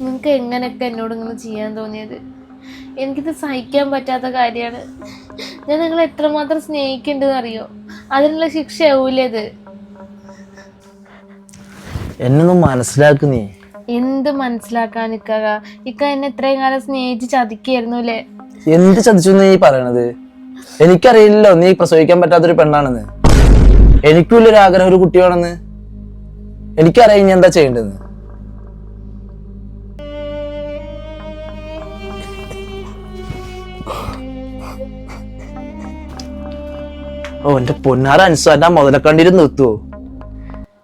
നിങ്ങൾക്ക് എങ്ങനെയൊക്കെ എന്നോട് ഇങ്ങനെ ചെയ്യാൻ തോന്നിയത്? എനിക്കിത് സഹിക്കാൻ പറ്റാത്ത കാര്യമാണ്. ഞാൻ നിങ്ങളെ എത്രമാത്രം സ്നേഹിക്കുന്നുണ്ടെന്ന് അറിയോ? അതിനുള്ള ശിക്ഷയാവൂലേ ഇത്? എന്നൊന്നും മനസ്സിലാക്കുന്നേ എന്ത് മനസ്സിലാക്കാൻ ഇക്ക? ഇക്ക എന്നെ ഇത്രയും കാലം സ്നേഹിച്ച് ചതിക്കായിരുന്നു അല്ലേ? എന്ത് ചതിച്ചു നീ പറയണത്? എനിക്കറിയില്ലല്ലോ നീ പ്രസവിക്കാൻ പറ്റാത്തൊരു പെണ്ണാണെന്ന്. എനിക്കുള്ളൊരു ആഗ്രഹം ഒരു കുട്ടിയാണെന്ന്. എനിക്കറിയാം ഇനി എന്താ ചെയ്യേണ്ടത് ഓ എന്റെ പൊന്നാറ അനുസരിച്ച് മുതലക്കണ്ണീര് നിർത്തുവോ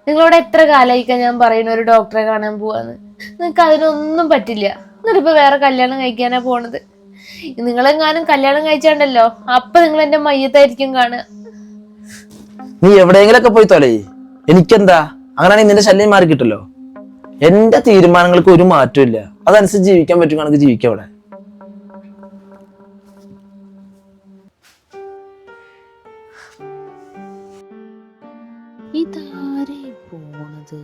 നിങ്ങളോട് എത്ര കാലമായിക്കാൻ ഞാൻ പറയുന്ന ഒരു ഡോക്ടറെ കാണാൻ പോവാന്ന്? നിങ്ങൾക്ക് അതിനൊന്നും പറ്റില്ല. എന്നിട്ടിപ്പോ വേറെ കല്യാണം കഴിക്കാനാ പോണത്. നിങ്ങളെങ്ങാനും കല്യാണം കഴിച്ചാണ്ടല്ലോ? അപ്പൊ നിങ്ങൾ എന്റെ മയ്യത്തായിരിക്കും കാണുക നീ എവിടെയെങ്കിലൊക്കെ പോയി തോലേ. എനിക്കെന്താ? അങ്ങനെയാണെങ്കിൽ നിന്റെ ശല്യം മാറി കിട്ടല്ലോ. എന്റെ തീരുമാനങ്ങൾക്ക് ഒരു മാറ്റം ഇല്ല. അതനുസരിച്ച് ജീവിക്കാൻ പറ്റും കണക്ക് ജീവിക്കാം അവിടെ ഇതാരേ പോണത്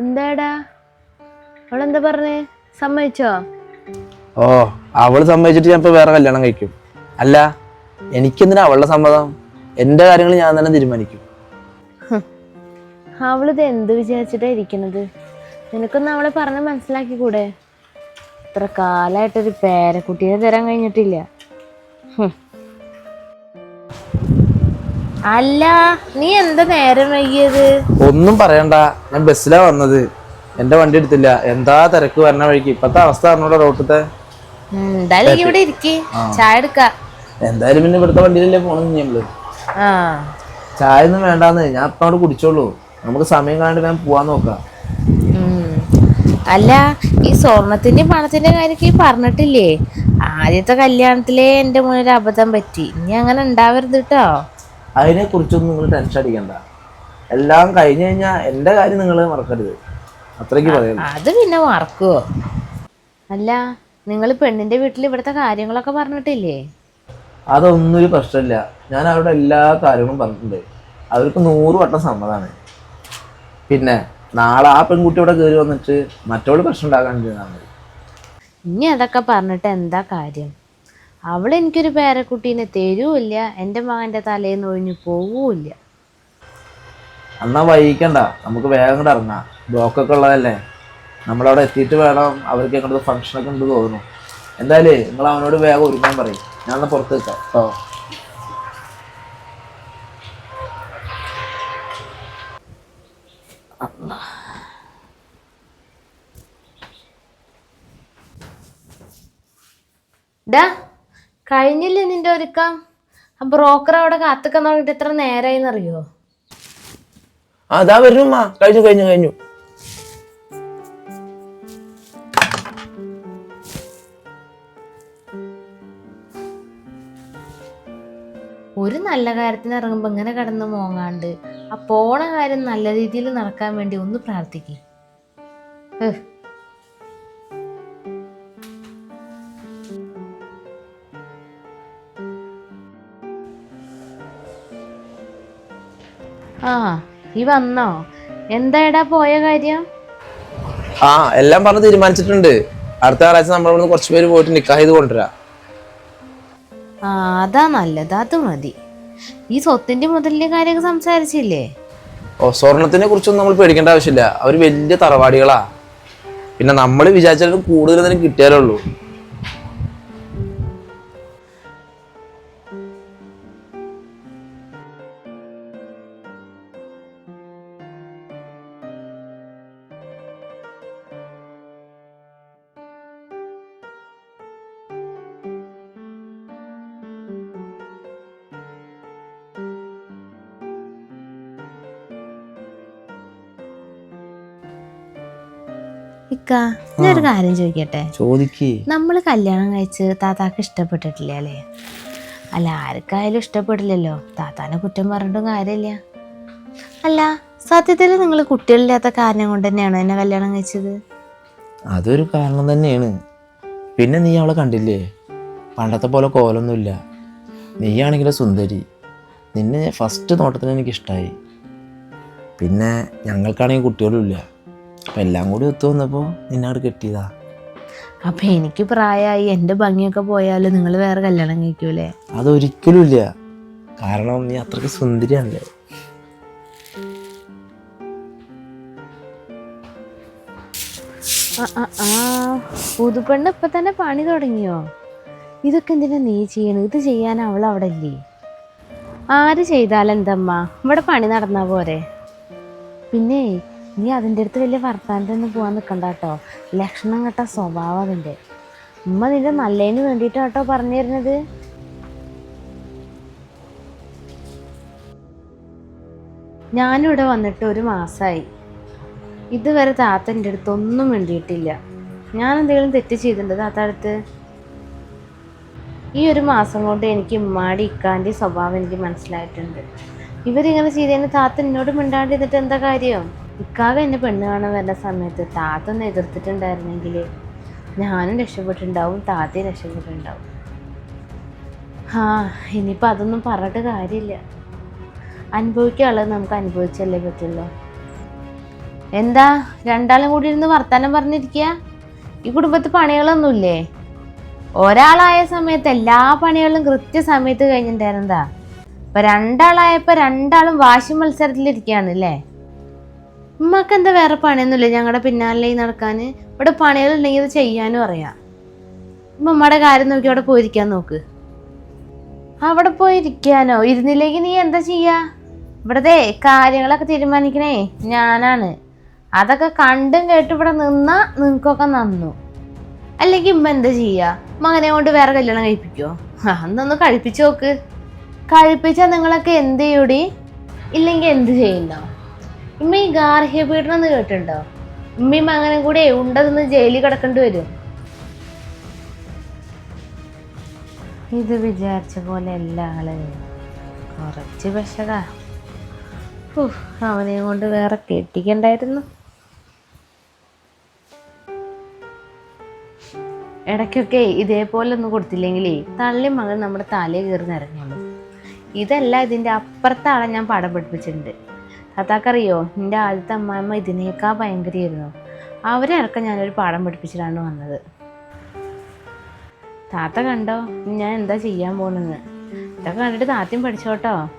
എന്താടാ? അവളെന്താ പറഞ്ഞേ? സമ്മതിച്ചോ? ഓ അവൾ സമ്മതിച്ചിട്ട് ഞാൻ ഇപ്പൊ വേറെ കല്യാണം കഴിക്കും. അല്ല എനിക്കെന്തിനാ അവളുടെ സമ്മതം? എന്റെ കാര്യങ്ങൾ ഞാൻ തന്നെ തീരുമാനിക്കും. അവളിത് എന്ത് വിചാരിച്ചിട്ടാ ഇരിക്കണത് നിനക്കൊന്ന് അവളെ പറഞ്ഞ് മനസ്സിലാക്കി കൂടെ ഇത്ര കാലായിട്ടൊരു പേരക്കുട്ടീനെ തരാൻ കഴിഞ്ഞിട്ടില്ല. അല്ല നീ എന്താ നേരം വൈകിയത്? ഒന്നും പറയണ്ട. ഞാൻ ബസ്സിലാ വന്നത്. എന്റെ വണ്ടി എടുത്തില്ല. എന്താ തിരക്ക് വരണ വഴിക്ക്? ഇപ്പത്തെ അവസ്ഥ അറിഞ്ഞൂടെ റോട്ടത്തെ. എന്തായാലും ഇവിടെ ഇരിക്കേ. ചായ എടുക്ക. എന്തായാലും പിന്നെ ഇവിടുത്തെ വണ്ടിയിലല്ലേ പോണെന്ന് നമ്മൾ? ആ. ചായ ഒന്നും വേണ്ടാന്ന്. ഞാൻ ഇപ്പൊ അവിടെ കുടിച്ചോളൂ. നമുക്ക് സമയം കാണാണ്ട് ഞാൻ പോവാൻ നോക്കാം. അല്ല ഈ സ്വർണത്തിന്റെ പണത്തിന്റെ കാര്യമൊക്കെ പറഞ്ഞിട്ടില്ലേ? ആദ്യത്തെ കല്യാണത്തിലേ എന്റെ മുന്നിൽ അബദ്ധം പറ്റി. ഇനി അങ്ങനെ ഉണ്ടാവരുത് കേട്ടോ അതിനെ കുറിച്ചൊന്നും നിങ്ങൾ ടെൻഷൻ അടിക്കണ്ട. എല്ലാം കഴിഞ്ഞു കഴിഞ്ഞാൽ എന്റെ കാര്യം നിങ്ങൾ മറക്കരുത്. അത്രയ്ക്ക് പറയുള്ളൂ. അത് പിന്നെ മറക്കുവോ? അല്ല നിങ്ങൾ പെണ്ണിന്റെ വീട്ടിൽ ഇവിടുത്തെ കാര്യങ്ങളൊക്കെ പറഞ്ഞിട്ടില്ലേ? അതൊന്നും ഒരു പ്രശ്നമില്ല. ഞാൻ അവരുടെ എല്ലാ കാര്യങ്ങളും പറഞ്ഞിട്ടുണ്ട്. അവർക്ക് നൂറ് വട്ടം സമ്മതമാണ് പിന്നെ നാളെ ആ പെൺകുട്ടി ഇവിടെ കയറി വന്നിട്ട് മറ്റോട് പ്രശ്നം ഉണ്ടാകാണ്ടിരുന്നാൽ മതി. ഇനി അതൊക്കെ പറഞ്ഞിട്ട് എന്താ കാര്യം? അവൾ എനിക്കൊരു പേരക്കുട്ടീനെ തരൂല്ല എന്റെ മകന്റെ തലേന്ന് ഒഴിഞ്ഞു പോവൂല്ല. എന്നാ വൈകിക്കണ്ട നമുക്ക് വേഗം കൂടെ ഇറങ്ങാം. ബ്ലോക്കൊക്കെ ഉള്ളതല്ലേ? നമ്മളവിടെ എത്തിയിട്ട് വേണം അവർക്ക് എങ്ങോട്ട് ഫംഗ്ഷനൊക്കെ ഉണ്ട് തോന്നുന്നു. എന്തായാലും നിങ്ങൾ അവനോട് വേഗം ഒരുങ്ങാൻ പറയും. ഞാൻ പുറത്ത് നിൽക്കാം കേട്ടോ ഡാ കഴിഞ്ഞില്ലേ നിന്റെ ഒരുക്കം? ആ ബ്രോക്കർ അവിടെ കാത്തുക്കാൻ തുടങ്ങിട്ട് എത്ര നേരമായിന്നറിയോ ആ അതാ വരുന്നു കഴിഞ്ഞു കഴിഞ്ഞു കഴിഞ്ഞു. നല്ല കാര്യത്തിന് ഇറങ്ങുമ്പോൾ ഇങ്ങനെ കിടന്ന് മോങ്ങാണ്ട്. ആ പോണ കാര്യം നല്ല രീതിയിൽ നടക്കാൻ വേണ്ടി ഒന്ന് പ്രാർത്ഥിക്കും. ആ ഈ വന്നോ? എന്താടാ പോയ കാര്യം? ആ എല്ലാം പറഞ്ഞ് തീരുമാനിച്ചിട്ടുണ്ട്. അടുത്ത ഞായറാഴ്ച നമ്മളിവിടുന്ന് കുറച്ച് പേര് പോയിട്ട് നിക്കാഹ് ചെയ്ത് കൊണ്ടുവരാം. ആ അതാ നല്ലത്. അത് മതി. ഈ സ്വത്തിന്റെ മുതലിന്റെ കാര്യമൊക്കെ സംസാരിച്ചില്ലേ? ഓ സ്വർണത്തിനെ കുറിച്ചൊന്നും നമ്മൾ പേടിക്കേണ്ട ആവശ്യമില്ല. അവർ വലിയ തറവാടികളാ. പിന്നെ നമ്മൾ വിചാരിച്ചാലും കൂടുതൽ എന്തെങ്കിലും കിട്ടിയാലേ ഇക്ക ഞാനൊരു കാര്യം ചോദിക്കട്ടെ? ചോദിക്കേ. നമ്മൾ കല്യാണം കഴിച്ച് താത്താക്ക് ഇഷ്ടപ്പെട്ടിട്ടില്ല അല്ലേ? അല്ല ആർക്കായാലും ഇഷ്ടപ്പെടില്ലല്ലോ. താത്താനെ കുറ്റം പറഞ്ഞിട്ടും കാര്യമില്ല. അല്ല സത്യത്തിൽ നിങ്ങൾ കുട്ടികളില്ലാത്ത കാരണം കൊണ്ട് തന്നെയാണോ എന്നെ കല്യാണം കഴിച്ചത്? അതൊരു കാരണം തന്നെയാണ്. പിന്നെ നീ അവളെ കണ്ടില്ലേ? പണ്ടത്തെ പോലെ കോലൊന്നുമില്ല. നീയാണെങ്കിലും സുന്ദരി. നിന്നെ ഫസ്റ്റ് നോട്ടത്തിന് എനിക്ക് ഇഷ്ടമായി പിന്നെ ഞങ്ങൾക്കാണെങ്കിൽ കുട്ടികളും ഇല്ല അപ്പം എല്ലാം കൂടി ഒത്തു വന്നപ്പോൾ നിന്നോട് കിട്ടിയതാ. അപ്പൊ എനിക്ക് പ്രായമായി എന്റെ ഭംഗിയൊക്കെ പോയാലും നിങ്ങൾ വേറെ കല്യാണം കഴിക്കൂലേ? അതൊരിക്കലും ഇല്ല. കാരണം നീ അത്രയ്ക്ക് സുന്ദരിയാണല്ലേ. ആ, ആ, ആ. പുതുപ്പെണ്ണ് ഇപ്പൊ തന്നെ പണി തുടങ്ങിയോ? ഇതൊക്കെ എന്തിനാ നീ ചെയ്യണത് ഇത് ചെയ്യാൻ അവൾ അവിടെ ഇല്ലേ? ആര് ചെയ്താലെന്തമ്മ ഇവിടെ പണി നടന്നാ പോരെ. പിന്നെ നീ അതിന്റെ അടുത്ത് വലിയ വർത്താനത്തൊന്നും പോകാൻ നിൽക്കണ്ട കേട്ടോ. ലക്ഷണം കെട്ട സ്വഭാവം അതിന്റെ. ഉമ്മ നിന്റെ നല്ലതിന് വേണ്ടിയിട്ടാ കേട്ടോ പറഞ്ഞു തരുന്നത്. ഞാനിവിടെ വന്നിട്ട് ഒരു മാസമായി ഇതുവരെ താത്ത എന്റെ അടുത്ത് ഒന്നും വേണ്ടിയിട്ടില്ല ഞാൻ എന്തെങ്കിലും തെറ്റ് ചെയ്തിട്ടുണ്ട് താത്ത അടുത്ത്? ഈ ഒരു മാസം കൊണ്ട് എനിക്ക് ഉമ്മാടി ഇക്കാന്റെ സ്വഭാവം എനിക്ക് മനസ്സിലായിട്ടുണ്ട്. ഇവരിങ്ങനെ ചെയ്തതിന് താത്ത എന്നോട് മിണ്ടാണ്ടിരുന്നിട്ട് എന്താ കാര്യം? ഇക്കാക എന്നെ പെണ്ണ് കാണാൻ വരുന്ന സമയത്ത് താത്ത ഒന്ന് എതിർത്തിട്ടുണ്ടായിരുന്നെങ്കിൽ ഞാനും രക്ഷപ്പെട്ടിട്ടുണ്ടാവും താത്തയും രക്ഷപ്പെട്ടിട്ടുണ്ടാവും. ആ ഇനിയിപ്പോൾ അതൊന്നും പറഞ്ഞിട്ട് കാര്യമില്ല. അനുഭവിക്കാനുള്ളത് നമുക്ക് അനുഭവിച്ചല്ലേ പറ്റുള്ളൂ. എന്താ രണ്ടാളും കൂടി ഇരുന്ന് വർത്തമാനം പറഞ്ഞിരിക്കുക ഈ കുടുംബത്തിൽ പണികളൊന്നുമില്ലേ? ഒരാളായ സമയത്ത് എല്ലാ പണികളും കൃത്യസമയത്ത് കഴിഞ്ഞിട്ടുണ്ടായിരുന്നതാ. ഇപ്പം രണ്ടാളായപ്പോൾ രണ്ടാളും വാശി മത്സരത്തിലിരിക്കുകയാണ് അല്ലേ ഉമ്മക്ക് എന്താ വേറെ പണിയൊന്നുമില്ല. ഞങ്ങളുടെ പിന്നാലെ നടക്കാൻ ഇവിടെ പണികളുണ്ടെങ്കിൽ ഇത് ചെയ്യാനും അറിയാം. ഉമ്മ ഉമ്മയുടെ കാര്യം നോക്കി അവിടെ പോയിരിക്കാൻ നോക്ക്. അവിടെ പോയിരിക്കാനോ? ഇരുന്നില്ലെങ്കിൽ നീ എന്താ ചെയ്യാ? ഇവിടത്തെ കാര്യങ്ങളൊക്കെ തീരുമാനിക്കണേ. ഞാനാണ്. അതൊക്കെ കണ്ടും കേട്ടും ഇവിടെ നിന്നാ നിങ്ങൾക്കൊക്കെ നന്നു. അല്ലെങ്കിൽ ഇമ്മ എന്താ ചെയ്യാ? മകനെ കൊണ്ട് വേറെ കല്യാണം കഴിപ്പിക്കോ? അന്നൊന്ന് കഴിപ്പിച്ചു നോക്ക്. കഴിപ്പിച്ചാൽ നിങ്ങളൊക്കെ എന്ത് ചെയ്യൂടി? ഇല്ലെങ്കിൽ എന്ത് ചെയ്യുന്നോ ഇമ്മ ഈ ഗാർഹ്യ പീഡനം എന്ന് കേട്ടിട്ടുണ്ടോ? ഉമ്മയും മകനും കൂടെ ഉണ്ടതെന്ന് ജയിലിൽ കിടക്കേണ്ടി വരും. ഇത് വിചാരിച്ച പോലെ ആൾ. കുറച്ച് ഉഫ്, അവനെ കൊണ്ട് വേറെ കെട്ടിക്കണ്ടായിരുന്നു. ഇടയ്ക്കൊക്കെ ഇതേപോലെ ഒന്നും കൊടുത്തില്ലെങ്കിലേ തള്ളി മകൾ നമ്മുടെ തലയിൽ കയറി നിറഞ്ഞോളൂ. ഇതല്ല ഇതിന്റെ അപ്പുറത്താണ് ഞാൻ പടം പഠിപ്പിച്ചിട്ടുണ്ട് താത്താക്കറിയോ എന്റെ ആദ്യത്തെ അമ്മായിമ്മ ഇതിനേക്കാൾ ഭയങ്കരമായിരുന്നു അവരെ ഇറക്കം ഞാനൊരു പാഠം പഠിപ്പിച്ചിട്ടാണ് വന്നത്. താത്ത കണ്ടോ? ഞാൻ എന്താ ചെയ്യാൻ പോകുന്നത് ഇതൊക്കെ കണ്ടിട്ട് താത്തയും പഠിച്ചോട്ടോ?